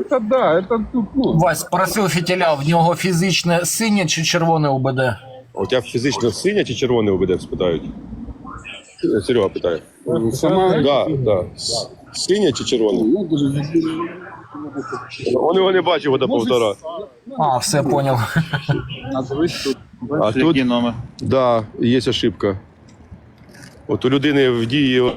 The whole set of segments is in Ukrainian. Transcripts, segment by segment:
Это да, это тут, ну, Вась, спросив фітіля, в нього фізичне синє чи червоне УБД? А у тебе фізично синя чи червоне УБД спитають? Серега питає. сама... Да, да. С- Синя чи червоне? Ну, Он його не бачив до полтора. А, все поняв. А тут. А тут, да, є ошибка. От у людини в дії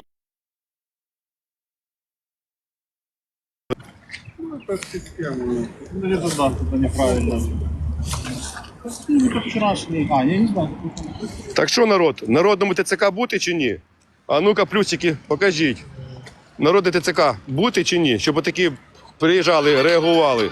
Ну, это да, это неправильно. Ну, это вчерашний. А, я не знаю. Так що народ? Народному ТЦК бути чи ні? А ну-ка, плюсики, покажіть. Народне ТЦК бути чи ні? Щоб отакі приїжджали, реагували.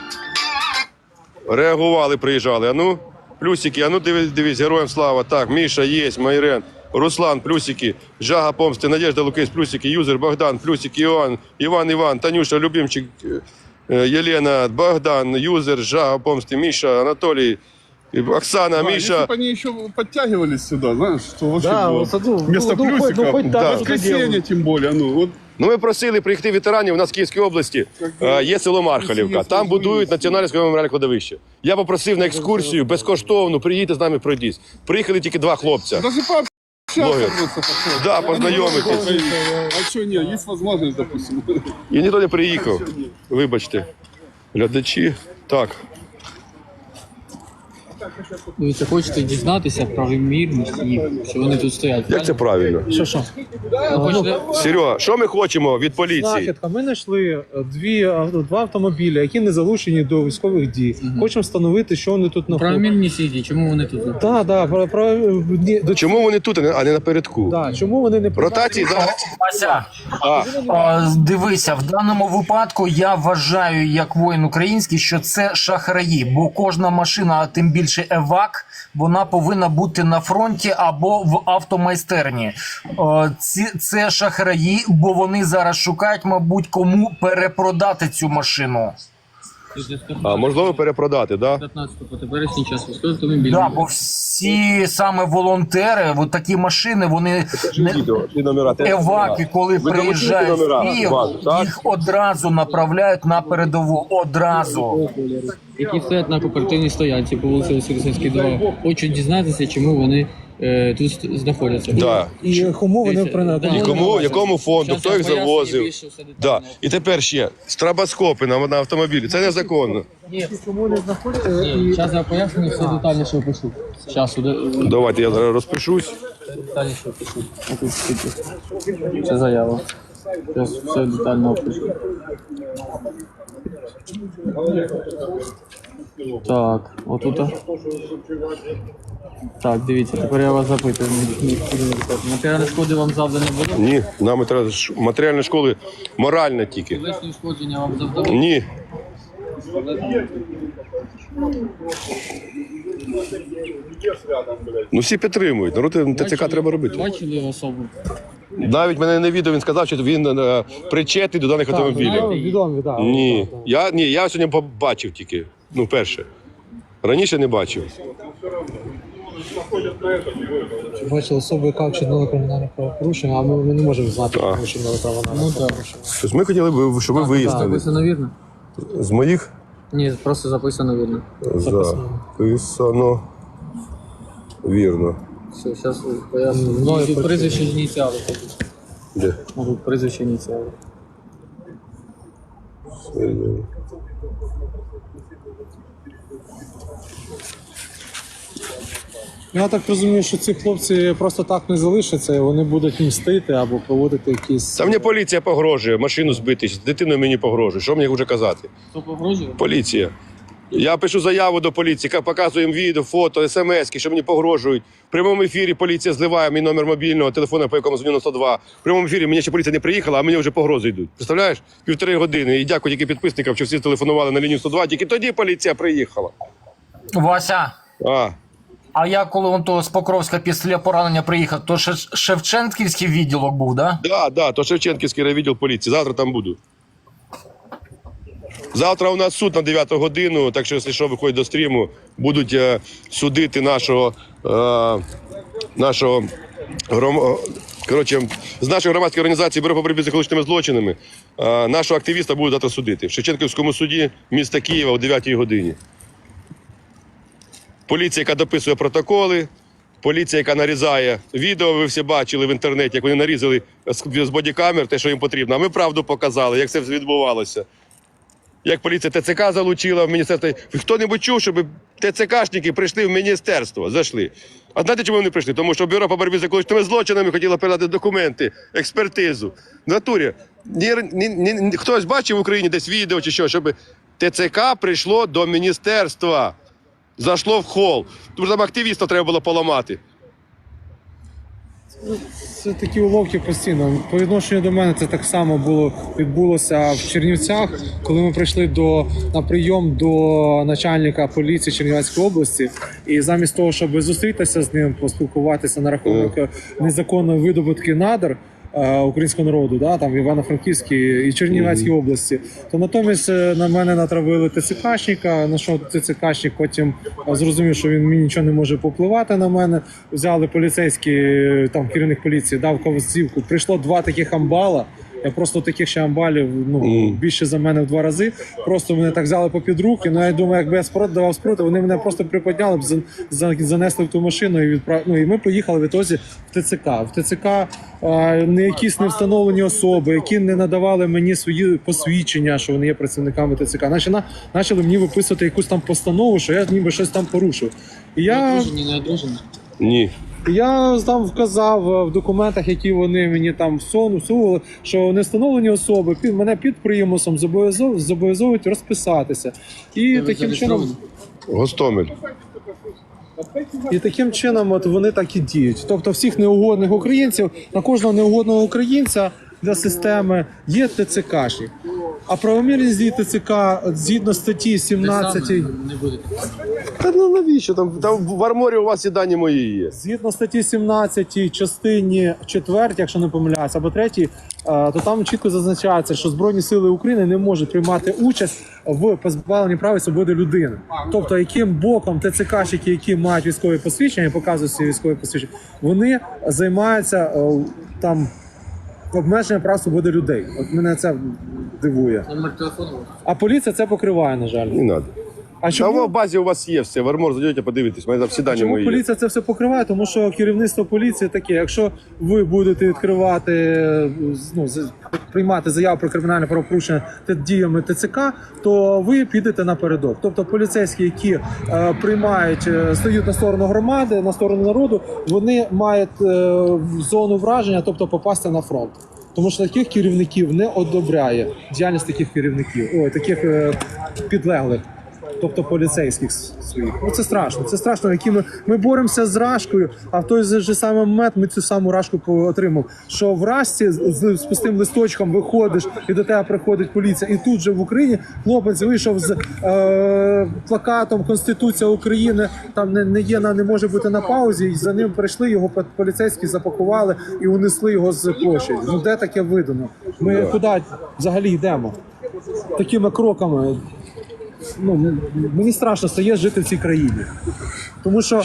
Реагували, приїжджали. А ну, плюсики, а ну дивись, дивись, героям слава. Так, Міша, є, Майрен, Руслан, плюсики, Жага Помсти, Надежда Лукись, плюсики, Юзер, Богдан, плюсики, Іван, Іван, Іван, Танюша, Любимчик, е, Єлена, Богдан, Юзер, Жага Помсти, Міша, Анатолій, Оксана, А, Міша. Если бы они еще подтягивались сюда, знаешь, что вообще Да, было? вот, ну, Вместо ну, хоть- плюсиков, ну, хоть да, так вот воскресенье делают. тем более, ну, вот Ну, ми просили приїхати ветеранів. У нас в Київській області е, є село Мархалівка. Там будують національне військове меморіальне кладовище. Я попросив на екскурсію безкоштовно, приїдьте з нами пройдіть. Приїхали тільки два хлопця. даже Блогер. Да, познайомитись. А что нет, есть возможность, допустим. І ніхто не приїхав. Вибачте. Глядачі. Так. Дивіться, хочете дізнатися про вимірність їх, що вони тут стоять. Як це правильно? Що що? Ви Серега, що ми хочемо від поліції? Знахідка. Ми знайшли е, дві авто- два автомобілі, які не залучені до військових дій. Хочемо встановити, що вони тут про знаходять. вимірність їх, чому вони тут? Так, так, про, про ні, до Чому вони тут, а не напередку? да, чому вони не Ротації зараз. Вася, А, а, дивися, в даному випадку я вважаю, як воїн український, що це шахраї, бо кожна машина, а тим більше евак, вона повинна бути на фронті або в автомайстерні. Е, Ці це шахраї, бо вони зараз шукають, мабуть, кому перепродати цю машину. А можливо перепродати. Да? 15 по час військовий автомобіль. Да, бо всі саме волонтери, от такі машини, вони не, Відео, ті номера. теж Еваки, коли Ви приїжджають в номера Київ, так? їх одразу направляють на передову. Одразу. які стоять на кооперативній стоянці по вулиці Воскресенській 2. Хочуть дізнатися, чому вони е, тут знаходяться. Да. і кому вони Дивіться, да. І кому, якому фонду, Щас хто я їх поясню завозив. більше все детально. Да. І тепер ще страбоскопи на, на автомобілі. Це незаконно. Не знаходяться? Зараз я поясню, все детальніше опишу. Зараз Давайте я зараз розпишусь. детальніше опишу. Отут. Це заява. Зараз все детально опишу. Так, отут. Так, дивіться, тепер я вас запитую. Матеріальні шкоди вам завдані були? Ні, нам треба ж матеріальної школи моральна тільки. Тілесні ушкодження вам завдали? Ні. Ну всі підтримують. Народ ТЦК треба робити. Бачили особу? Навіть мене на відео він сказав, що він е, причетний до даних автомобілів. Ну, Відомі, так. Ні. Я ні, я сьогодні побачив тільки. Ну, перше. Раніше не бачив. Бачили особу, яка вчинила кримінальне правопорушення, а ми, ми не можемо знати, Так. що кримінальне Ну правопорушення. Тобто ми хотіли б, щоб ви вияснили. Записано вірно? З моїх Ні, просто записано вірно. записано вірно. Все, зараз поясню. Ну, почув. прізвище ініціали. Де? Тут прізвище ініціали. Я так розумію, що ці хлопці просто так не залишаться, і вони будуть мстити або проводити якісь. Та мені поліція погрожує, машину збити, дитину мені погрожує. Що мені вже казати? Хто погрожує? Поліція. Я пишу заяву до поліції, ка- показую їм відео, фото, смс, що мені погрожують. В прямому ефірі поліція зливає мій номер мобільного телефона, по якому дзвоню на 102. В прямому ефірі мені ще поліція не приїхала, а мені вже погрози йдуть. Представляєш? Півтори години. І дякую тільки підписникам, що всі телефонували на лінію 102. Тільки тоді поліція приїхала. Вася. А, А я коли он то з Покровська після поранення приїхав, то Шевченківський відділок був, да? да, да, то Шевченківський райвідділ поліції. Завтра там буду. Завтра у нас суд на 9 годину, так що, якщо що, виходить до стріму, будуть е, судити нашого, е, нашого гром... Коротше, з нашої громадської організації Бюро по боротьбі з екологічними злочинами е, нашого активіста будуть завтра судити в Шевченківському суді міста Києва о 9 годині. Поліція, яка дописує протоколи, поліція, яка нарізає відео, ви всі бачили в інтернеті, як вони нарізали з бодікамер те, що їм потрібно. А ми правду показали, як це відбувалося. Як поліція ТЦК залучила в міністерство. Хто-небудь чув, щоб ТЦКшники прийшли в міністерство, зайшли. А знаєте, чому вони прийшли? Тому що бюро по боротьбі з екологічними злочинами хотіло передати документи, експертизу. В натурі. Ні, ні, ні- хтось бачив в Україні десь відео чи що, щоб ТЦК прийшло до міністерства, зайшло в хол. Тому що там активіста треба було поламати. Це такі уловки постійно. По відношенню до мене це так само було відбулося в Чернівцях, коли ми прийшли до на прийом до начальника поліції Чернівецької області. І замість того, щоб зустрітися з ним, поспілкуватися на рахунок незаконної видобутки надр. Е, Українського народу, да, там в Івано-Франківській і Чернівецькій області, то натомість е, на мене натравили ТЦКшника, на що ТЦКшник потім е, зрозумів, що він мені нічого не може попливати на мене. Взяли поліцейські, там керівник поліції дав ковзівку. Прийшло два таких амбала. Я просто таких ще амбалів ну більше за мене в два рази. Просто мене так взяли попід руки. Ну я думаю, якби я спрот давав спроти, вони мене просто приподняли б, за- за- занесли в ту машину і відправ... ну, і ми поїхали в ітозі в ТЦК. В ТЦК а, не якісь не встановлені особи, які не надавали мені свої посвідчення, що вони є працівниками ТЦК. Наче на почали мені виписувати якусь там постанову, що я ніби щось там порушив. І я не. Ні. Я там вказав е, в документах, які вони мені там всуну- всунули, що не встановлені особи під мене під примусом зобов'язов- зобов'язовують розписатися. І Ви таким чином? Гостомель. і таким чином, от вони так і діють. Тобто, всіх неугодних українців на кожного неугодного українця для системи є ТЦКшник. А правомірність дії ТЦК згідно статті Ви 17 не будете. Та ну навіщо? Там, там в арморі у вас і дані мої є. Згідно статті 17 частині 4, якщо не помиляюсь, або 3, то там чітко зазначається, що Збройні сили України не можуть приймати участь в позбавленні прав і свободи людини. Тобто, яким боком ТЦКшники, які мають військові посвідчення, показують свої військові посвідчення, вони займаються е, там обмеженням прав свободи людей. От мене це дивує. Номер телефону. А поліція це покриває, на жаль. Не треба. А чому? в базі у вас є все. В армор зайдете, подивитесь, у мене всі дані Чому мої є. поліція це все покриває? Тому що керівництво поліції таке: якщо ви будете відкривати, е, ну з- приймати заяву про кримінальне правопорушення та діями ТЦК, то ви підете напередок. Тобто поліцейські, які е, приймають, е, стають на сторону громади, на сторону народу, вони мають е, в зону враження, тобто попасти на фронт. Тому що таких керівників не одобряє діяльність таких керівників, ой, таких е, підлеглих тобто поліцейських своїх. Ну це страшно. Це страшно, які ми, ми боремося з рашкою, а в той же самий момент ми цю саму рашку отримав. Що в рашці з, з, пустим листочком виходиш, і до тебе приходить поліція. І тут же в Україні хлопець вийшов з е, плакатом Конституція України. Там не, не є на не може бути на паузі. І за ним прийшли його по- поліцейські запакували і унесли його з площі. Ну де таке видано? Ми куди взагалі йдемо? Такими кроками ну, мені страшно стає жити в цій країні. Тому що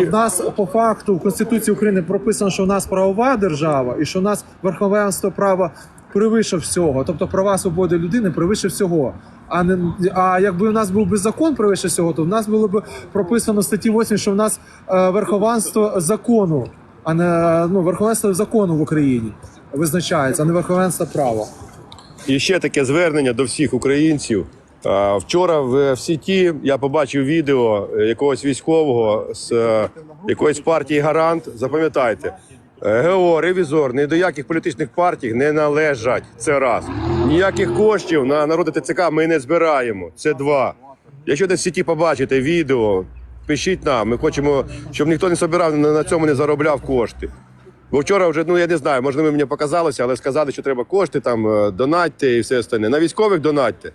в нас по факту в Конституції України прописано, що в нас правова держава і що в нас верховенство права превише всього. Тобто права свободи людини превише всього. А не а якби у нас був би закон превише всього, то в нас було б прописано в статті 8, що в нас е, верховенство закону, а не ну, верховенство закону в Україні визначається, а не верховенство права. І ще таке звернення до всіх українців. Вчора в сіті я побачив відео якогось військового з е, якоїсь партії Гарант. Запам'ятайте, е, ГО, ревізор, ні до яких політичних партій не належать. Це раз. Ніяких коштів на народи ТЦК ми не збираємо. Це два. Якщо десь в сіті побачите відео, пишіть нам. Ми хочемо, щоб ніхто не збирав на на цьому не заробляв кошти. Бо вчора вже, ну я не знаю, можливо, мені показалося, але сказали, що треба кошти там е, донатьте і все остальне. На військових донатьте.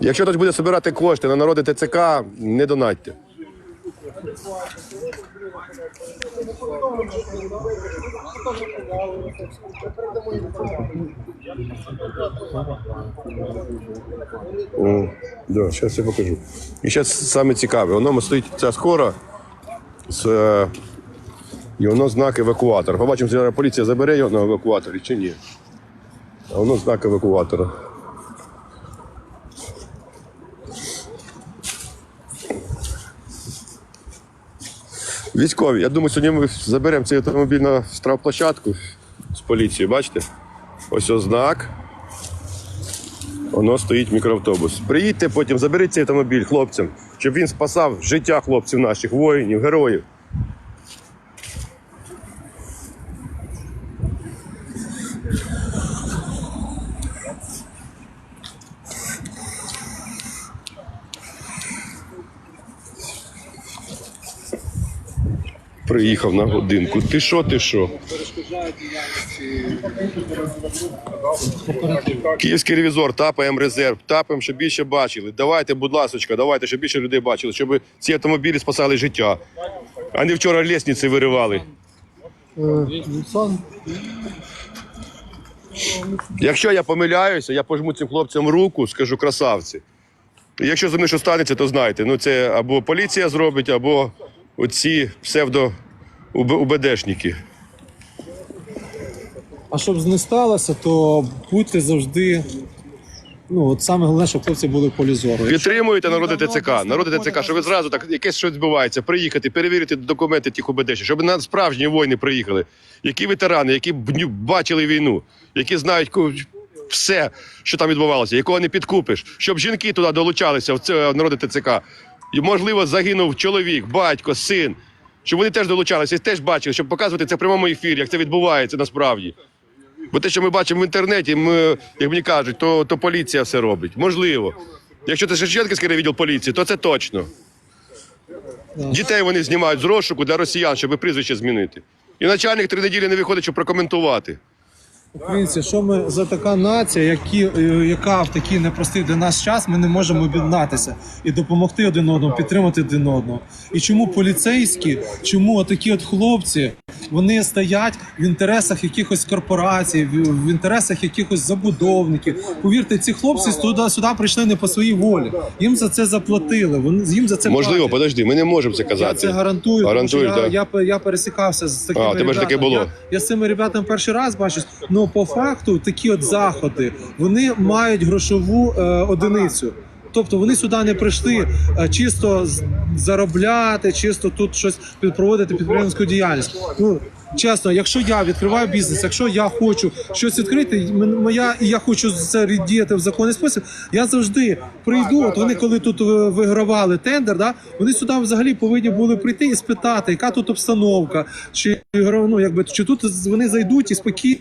Якщо хтось буде збирати кошти на народи ТЦК, не донатьте. О, да, зараз я покажу. І зараз саме цікаве, воно стоїть ця скора з е, І воно знак евакуатор. Побачимо, зараз поліція забере його на евакуаторі чи ні. А воно знак евакуатора. Військові, я думаю, сьогодні ми заберемо цей автомобіль на штрафплощадку з поліції. Бачите? Ось ознак. Воно стоїть мікроавтобус. Приїдьте потім, заберіть цей автомобіль хлопцям, щоб він спасав життя хлопців наших, воїнів, героїв. Приїхав на годинку. Ти що, ти що? Київський ревізор, тапаємо резерв, тапаємо, щоб більше бачили. Давайте, будь ласка, давайте, щоб більше людей бачили, щоб ці автомобілі спасали життя. А не вчора лісниці виривали. Якщо я помиляюся, я пожму цим хлопцям руку, скажу красавці. Якщо зі мною що станеться, то знайте, ну це або поліція зробить, або оці псевдо УБДшники. А щоб не сталося, то будьте завжди. Ну, от саме головне, щоб хлопці були в полі зору. Підтримуєте народи ТЦК, народи ТЦК, щоб ви зразу так якесь щось відбувається, приїхати, перевірити документи тих УБДшів, щоб на справжні воїни приїхали. Які ветерани, які бачили війну, які знають все, що там відбувалося, якого не підкупиш, щоб жінки туди долучалися в це в народи ТЦК. І, можливо, загинув чоловік, батько, син. Щоб вони теж долучалися і теж бачили, щоб показувати це в прямому ефірі, як це відбувається насправді. Бо те, що ми бачимо в інтернеті, ми, як мені кажуть, то, то поліція все робить. Можливо. Якщо це Шевченківський відділ поліції, то це точно. Дітей вони знімають з розшуку для росіян, щоб прізвище змінити. І начальник три неділі не виходить, щоб прокоментувати. Українці, що ми за така нація, які, е, яка в такий непростий для нас час, ми не можемо об'єднатися і допомогти один одному, підтримати один одного. І чому поліцейські, чому отакі от хлопці, вони стоять в інтересах якихось корпорацій, в, інтересах якихось забудовників. Повірте, ці хлопці сюди, сюди прийшли не по своїй волі. Їм за це заплатили. Вони їм за це Можливо, платять. подожди, ми не можемо це Я казати. це гарантую, тому що я, я, я пересікався з такими А, тебе ж таке було. Я, я з цими ребятами перший раз бачусь. Ну по факту такі от заходи вони мають грошову е, одиницю. Тобто вони сюди не прийшли е, чисто заробляти, чисто тут щось під- проводити підприємницьку діяльність. Ну чесно, якщо я відкриваю бізнес, якщо я хочу щось відкрити, моя і я хочу це діяти в законний спосіб, я завжди прийду. От вони коли тут вигравали тендер, да вони сюди взагалі повинні були прийти і спитати, яка тут обстановка, чи ну, якби чи тут вони зайдуть і спокійно.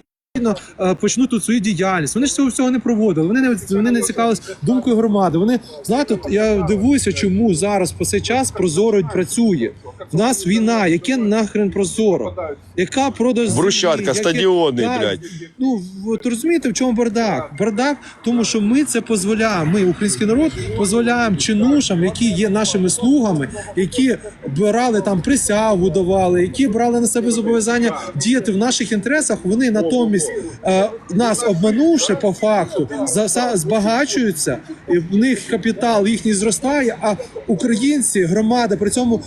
Е, Почнуть тут свою діяльність. Вони ж цього всього не проводили. Вони не вони не цікавились думкою громади. Вони знаєте, я дивуюся, чому зараз по цей час прозоро працює. В нас війна, яке нахрен прозоро, яка продаж землі, яке- стадіони, Так, блядь. Ну от розумієте, в чому бардак? Бардак, тому що ми це дозволяємо. Ми, український народ, дозволяємо чинушам, які є нашими слугами, які брали там присягу, давали, які брали на себе зобов'язання діяти в наших інтересах. Вони натомість е, нас обманувши по факту, за- за- збагачуються, і в них капітал їхній зростає. А українці, громада при цьому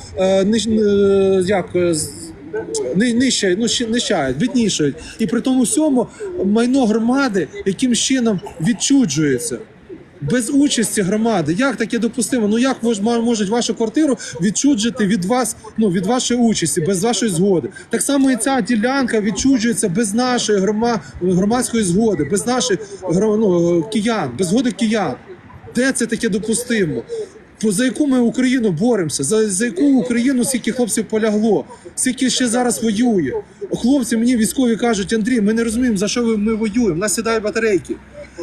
не, е, як. е, з- ну нищають, біднішають. І при тому всьому майно громади яким чином відчуджується. Без участі громади, як таке допустимо? Ну як мож- можуть вашу квартиру відчуджити від вас, ну від вашої участі, без вашої згоди? Так само і ця ділянка відчуджується без нашої грома, громадської згоди, без наших ну, киян, без згоди киян. Де це таке допустимо? За яку ми Україну боремося? За, за яку Україну скільки хлопців полягло? Скільки ще зараз воює? Хлопці мені військові кажуть, Андрій, ми не розуміємо, за що ми воюємо. Нас сідають батарейки.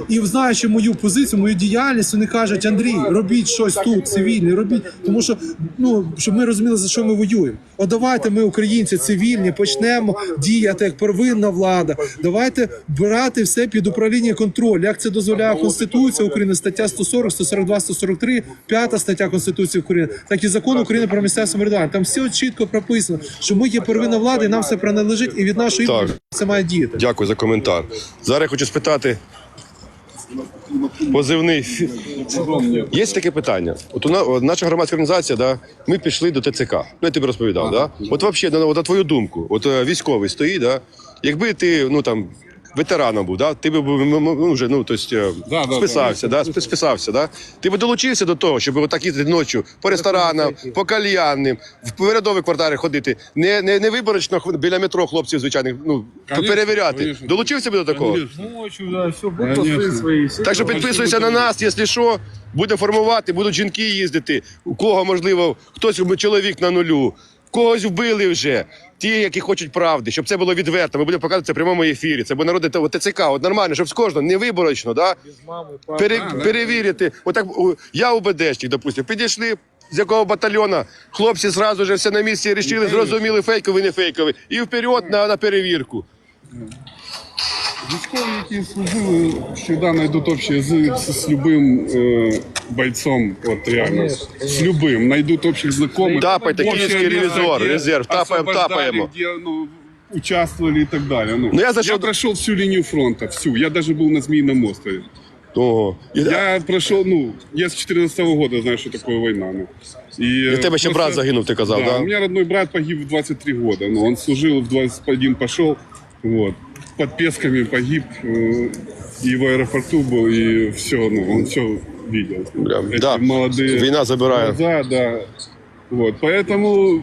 І знаючи мою позицію, мою діяльність, вони кажуть, Андрій, робіть щось тут, цивільне, робіть, тому що ну щоб ми розуміли, за що ми воюємо. От давайте ми, українці, цивільні, почнемо діяти як первинна влада. Давайте брати все під управління контроль. Як це дозволяє Конституція України, стаття 140, 142, 143, 5 стаття Конституції України, так і закон України про місцеве самоврядування. Там все чітко прописано, що ми є первинна влада, і нам все приналежить, і від нашої це має діяти. Дякую за коментар. Зараз я хочу спитати позивний. Є таке питання. От у на- наша громадська організація, да, ми пішли до ТЦК. Ну, я тобі розповідав, да? От взагалі, на, на твою думку, от е, військовий стоїть, да? якби ти, ну там. Ветераном був, да? ти б був м- м- ну, вже ну, тобто, Да, да, списався, да, спи- списався, да? Ти б долучився до того, щоб отак їздити ночі по ресторанам, по кальянним, в порядові квартири ходити, не, не, не виборочно біля метро хлопців звичайних, ну, Конечно, перевіряти. конечно. Долучився б до такого? Ночью, да, все, Конечно. свої. Так що підписуйся на нас, якщо що, будемо формувати, будуть жінки їздити. У кого, можливо, хтось чоловік на нулю, когось вбили вже. Ті, які хочуть правди, щоб це було відверто. Ми будемо показувати це в прямому ефірі. Це буде народи того ТЦК. От нормально, щоб з кожного не виборочно, да? Пере, перевірити. Отак у- я УБДшник, допустим, підійшли. З якого батальйона хлопці зразу вже все на місці рішили, зрозуміли фейковий, не фейковий. І вперед на, на перевірку. Військові, які служили, завжди знайдуть общий язик з, з любим е, бойцом, от реально, з любим, знайдуть общих знайомих. Тапайте, Общее київський где резерв, тапаємо, освобождали, тапаємо. Где, ну, участвовали и так далее. Ну, Ну, я зашел- прошел всю линию фронта, всю. Я даже был на Змеином острове. Ого. І, Я прошел, ну, я с 14 года знаю, что такое война. Ну. И, і в тебе ще просто- брат загинув, ти казав, Да, да? у меня родной брат погиб в 23 года. Ну, он служил в 21 пошел, вот Под Песками погиб, э, и в аэропорту был, и все, ну, он все видел. Бля, Эти да. молодые Війна забирає. глаза, да. Вот, поэтому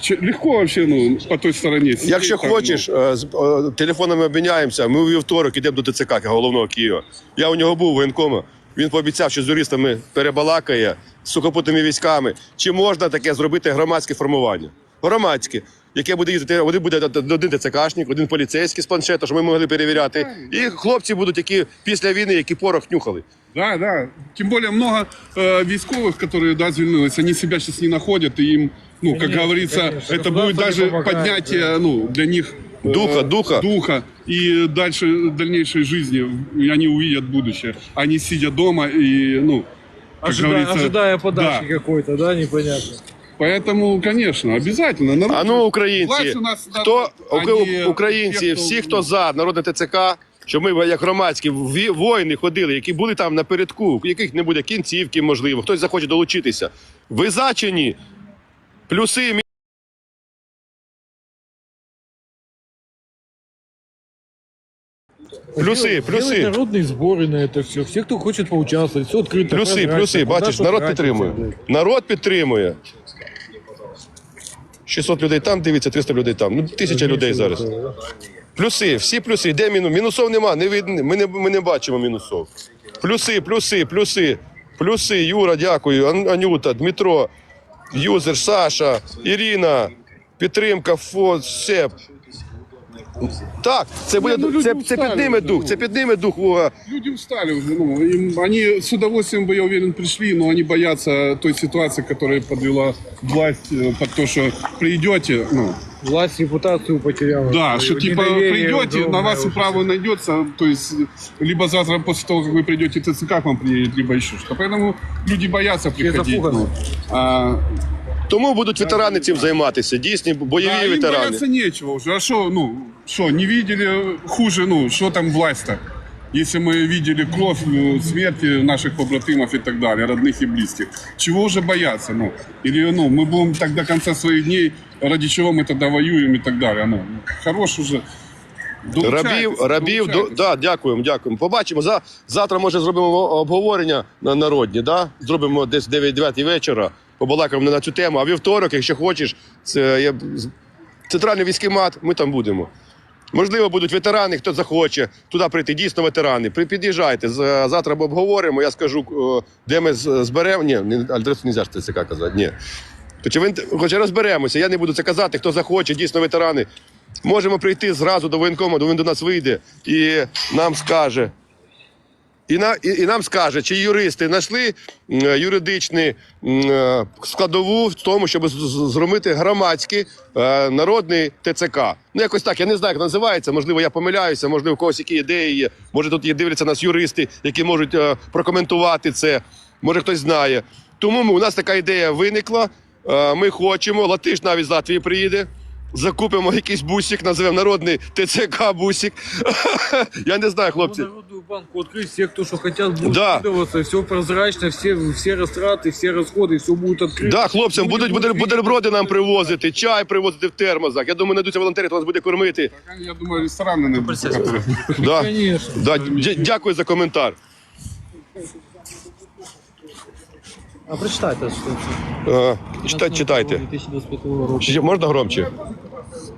че- легко вообще, ну, по той стороне. сидеть Якщо там, хочеш, е, з е, телефонами обміняємося. Ми у вівторок йдемо до ТЦК головного Києва. Я у нього був воєнкома. Він пообіцяв, що з юристами перебалакає з сухопутними військами. Чи можна таке зробити громадське формування? Громадське, яке буде їздити, один буде один ТЦКшник, один поліцейський з планшета, щоб ми могли перевіряти. І хлопці будуть, які після війни, які порох нюхали. Да, да. Тем более много э, військовых, которые да, звільнились, они себя сейчас не находят, и им, ну, как говорится, конечно. это Государство будет не даже помогает, поднятие, ну, для них э, Духа, духа. духа и дальше дальнейшей жизни, и они увидят будущее, а не сидя дома и, ну, как Ожидая, говорится, ожидая подачи да. какой-то, да, непонятно. Поэтому, конечно, обязательно. Народ- А ну, українці, Власть у нас, да, хто ані українці, ті, всі, хто за народне ТЦК, щоб ми як громадські ві- воїни ходили, які були там напередку, у яких не буде кінцівки, можливо, хтось захоче долучитися. Ви за чи ні? Плюси. мі- Плюси, Делать плюси. народные сборы на это все. Все, кто хочет поучаствовать, все открыто. Плюси, прозрачно. плюси. Куда Бачиш, что народ тратится, підтримує. блядь. Народ підтримує. 600 людей там дивиться, 300 людей там. Ну, тисяча людей зараз. Плюси, всі плюси. Де мінус? Мінусов нема, не видно. Ми не, ми не бачимо мінусов. Плюси, плюси, плюси. Плюси, Юра, дякую. Ан- Анюта, Дмитро, Юзер, Саша, Ірина, підтримка, Фо, Сеп. Так, це буде ну, люди це, це устали підніме вже, дух, ну. це підніме дух. о, Люди устали уже, ну, им, они с удовольствием бы, я уверен, пришли, но они боятся той ситуации, которая подвела власть э, под то, что придете, ну, Власть репутацию потеряла. да, что типа Недоверие придете, на огромное вас уже. управа найдется, то есть э, либо завтра после того, как вы придете, ТЦК к вам приедет, либо еще что. Поэтому люди боятся приходить. запуганы. Ну, а, Тому будуть ветерани цим займатися. Дійсні бойові да, им ветерани. бояться нечего уже. А что, ну, что, не видели хуже, ну, что там власть-то? Если мы видели кровь, э, смерти наших побратимов и так далее, родных и близких, чего уже бояться? Ну? Или ну, мы будем так до конца своих дней, ради чего мы тогда воюем и так далее. Ну, хорош уже. Долучайтесь, Рабів, рабів, до, долучайтесь. да, дякуємо, дякуємо. Побачимо. За, завтра, може, зробимо обговорення на народні, да? зробимо десь 9-9 вечора, побалакаємо на цю тему. А вівторок, якщо хочеш, це з- центральний військкомат, ми там будемо. Можливо, будуть ветерани, хто захоче туди прийти. Дійсно, ветерани. Під'їжджайте. Завтра ми обговоримо. Я скажу, де ми зберемо. Ні, не- адресу не можна ТЦК казати. Ні. Хоча розберемося, я не буду це казати, хто захоче, дійсно ветерани. Можемо прийти зразу до воєнкому, він до нас вийде і нам скаже. І, на, і, і нам скаже, чи юристи знайшли юридичну е, складову в тому, щоб зробити громадський е, народний ТЦК. Ну, якось так, я не знаю, як називається. Можливо, я помиляюся, можливо, у когось які ідеї є. Може, тут є дивляться нас юристи, які можуть е, прокоментувати це. Може, хтось знає. Тому ми, у нас така ідея виникла. Ми хочемо, Латиш навіть з Латвії приїде. закупимо якийсь бусик, називемо народний ТЦК бусик. Я не знаю, хлопці. Народную банку открыть, все, кто что хотят, будут Да. скидываться, все прозрачно, все, все растраты, все расходы, все будет открыто. Да, хлопцям будуть Люди бутерброди бутерброди нам привозити, чай привозити в термозах. Я думаю, знайдуться волонтери, хто нас буде кормити. Я думаю, рестораны не которые... Да. Конечно. Да, дя- дякую за коментар. А прочитайте, що це. Ага. Читайте, читайте. 2025 року. Ще Можна громче?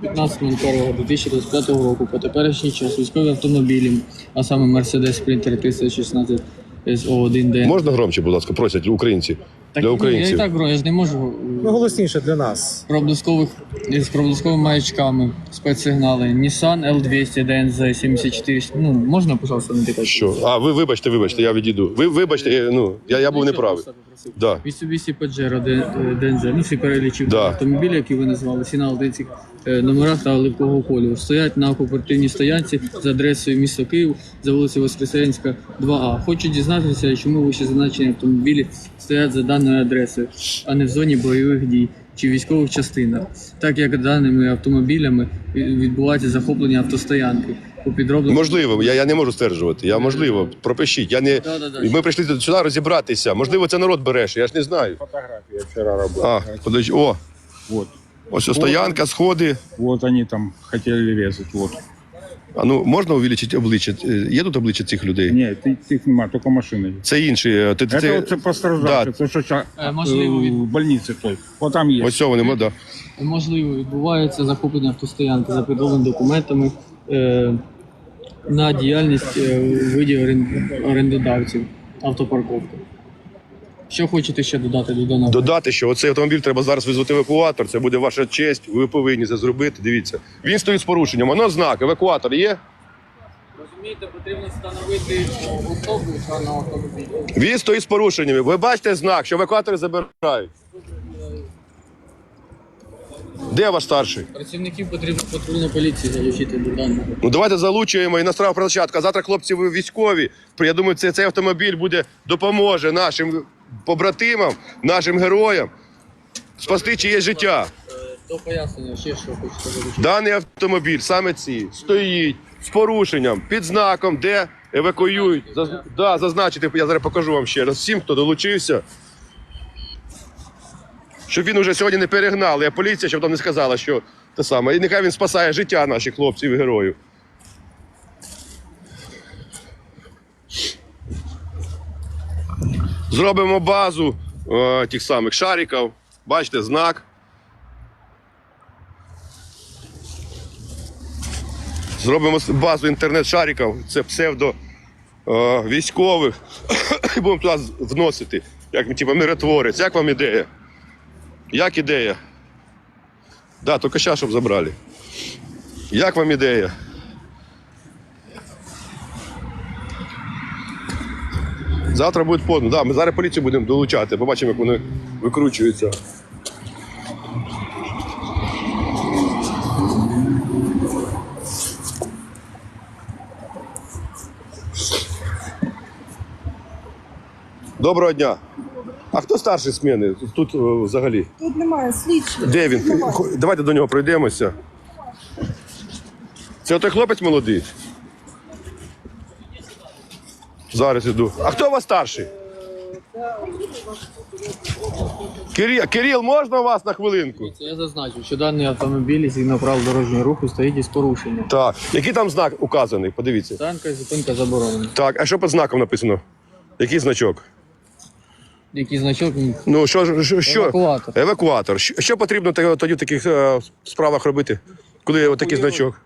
15.01.2025 року по теперішній час військові автомобілі, а саме Mercedes Sprinter 316 SO1D. Можна громче, будь ласка, просять українці. Так, Для українців. Я і так, я ж не можу Ну, голосніше для нас. проблискових з проблисковими маячками, спецсигнали. Nissan L200 DNZ 74. Ну, можна, пожалуйста, не тикати? Що? А, ви вибачте, вибачте, я відійду. Ви вибачте, е, ну, я, я був неправий. Да. Mitsubishi Pajero DNZ, ну всі перелічив Да. автомобілі, які ви назвали, всі на одинцих е, номерах та липкого кольору. Стоять на кооперативній стоянці за адресою місто Київ за вулицею Воскресенська, 2А. Хочу дізнатися, чому вище зазначені автомобілі стоять за даною адресою, а не в зоні бойових дій чи військових частинах, так як даними автомобілями відбувається захоплення автостоянки у підробленому Можливо, я, я не можу стверджувати. Я можливо, пропишіть. Я не... Да-да-да. Ми прийшли сюди розібратися. Можливо, це народ береш, я ж не знаю. Фотографія вчора робила. А, подожди, о, Вот. ось ось стоянка, сходи. Вот они там хотіли резать. Вот. А ну можна увеличити обличчя? Е, Є тут обличчя цих людей? Нет, ты- их нема, только машины. Це інші. е, Ти, ти, Это це... вот пострадавший, Да. кто что ща- Е, можливо, від- в больнице той. Вот там есть. Ось цього нема, да. Можливо, відбувається захоплення автостоянки за підробленими документами е, на діяльність е, у виді орен- орендодавців автопарковки. Що хочете ще додати до даного? Додати, що оцей автомобіль треба зараз визвати евакуатор. Це буде ваша честь. Ви повинні це зробити. Дивіться. Він стоїть з порушенням. Воно знак, евакуатор є. Розумієте, потрібно встановити особу даного автомобіля. Він стоїть з порушеннями. Ви бачите знак, що евакуатори забирають. Де ваш старший? Працівників потрібно патрульної поліції залучити до даного. Ну давайте залучуємо і настрав початку. А завтра хлопці ви військові. Я думаю, це, цей автомобіль буде допоможе нашим побратимам, нашим героям спасти чиє життя. До пояснення, ще що хочете. Даний автомобіль, саме ці, стоїть з порушенням, під знаком, де евакуюють. Заз... Да, зазначити, я зараз покажу вам ще раз всім, хто долучився. Щоб він уже сьогодні не перегнали, а поліція, щоб там не сказала, що те саме. І нехай він спасає життя наших хлопців і героїв. Зробимо базу е, тих самих шариків. Бачите, знак. Зробимо базу інтернет-шариків, це псевдо е, військових. І будемо туди вносити. Як типу, миротворець. Як вам ідея? Як ідея? Да, тільки зараз, щоб забрали. Як вам ідея? Завтра буде поздно. Да, ми зараз поліцію будемо долучати, побачимо, як вони викручуються. Доброго дня. А хто старший зміни тут е, взагалі? Тут немає слідчих. Де він? Хо- Давайте до нього пройдемося. Це той хлопець молодий. Зараз іду. А хто у вас старший? Кирил, Кирил, можна вас на хвилинку? Я зазначив, що даний автомобіль згідно правил дорожнього руху стоїть із порушенням. Так. Який там знак указаний? Подивіться. Танка і зупинка заборонена. Так, а що під знаком написано? Який значок? Який значок Ну, що, що, що? Евакуатор. Евакуатор. Що, що потрібно тоді в таких е, справах робити, коли є такий значок?